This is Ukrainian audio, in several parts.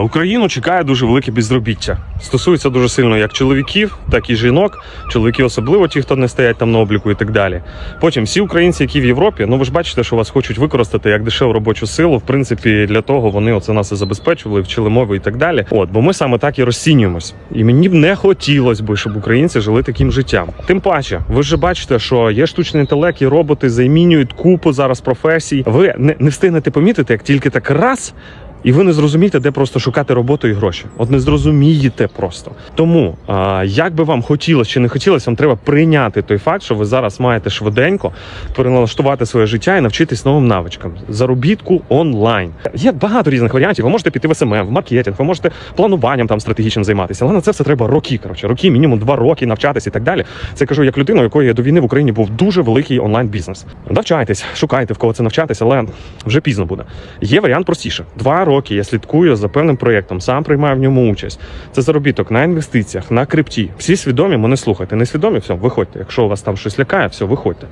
Україну чекає дуже велике безробіття. Стосується дуже сильно як чоловіків, так і жінок. Чоловіки особливо ті, хто не стоять там на обліку і так далі. Потім всі українці, які в Європі, ну ви ж бачите, що вас хочуть використати як дешеву робочу силу. В принципі, для того вони оце нас і забезпечували, вчили мови і так далі. От, бо ми саме так і розцінюємось. І мені б не хотілося би, щоб українці жили таким життям. Тим паче, ви ж бачите, що є штучний інтелект, і роботи замінюють купу зараз професій. Ви не, не встигнете помітити, як тільки так раз. І ви не зрозумієте, де просто шукати роботу і гроші. От не зрозумієте просто. Тому як би вам хотілося чи не хотілося, вам треба прийняти той факт, що ви зараз маєте швиденько переналаштувати своє життя і навчитись новим навичкам. Заробітку онлайн. Є багато різних варіантів. Ви можете піти в СММ, в маркетинг, ви можете плануванням там стратегічним займатися. Але на це все треба роки. Коротше, роки, мінімум два роки навчатися і так далі. Це кажу як людина, у якої до війни в Україні був дуже великий онлайн бізнес. Навчайтесь, шукайте в кого це навчатися, але вже пізно буде. Є варіант простіше. Два роки я слідкую за певним проєктом, сам приймаю в ньому участь. Це заробіток на інвестиціях, на крипті. Всі свідомі, мене слухайте. Не свідомі, все, виходьте. Якщо у вас там щось лякає, все, виходьте.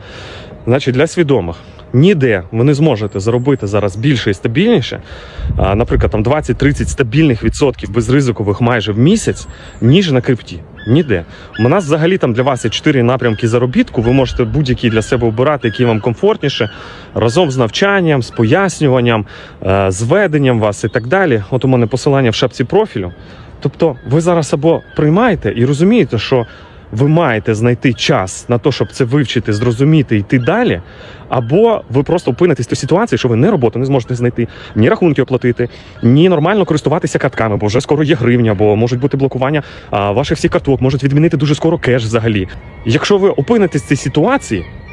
Значить, для свідомих. Ніде ви не зможете заробити зараз більше і стабільніше, наприклад, там 20-30 стабільних відсотків безризикових майже в місяць, ніж на крипті. Ніде. У нас взагалі там для вас є чотири напрямки заробітку. Ви можете будь-який для себе обирати, який вам комфортніше, разом з навчанням, з пояснюванням, е, з веденням вас і так далі. От у мене посилання в шапці профілю. Тобто, ви зараз або приймаєте і розумієте, що ви маєте знайти час на те, щоб це вивчити, зрозуміти, йти далі. Або ви просто опинитесь в тій ситуації, що ви не роботу не зможете знайти, ні рахунки оплатити, ні нормально користуватися картками, бо вже скоро є гривня, бо можуть бути блокування а, ваших всіх карток, можуть відмінити дуже скоро кеш взагалі. Якщо ви опинитесь в цій ситуації,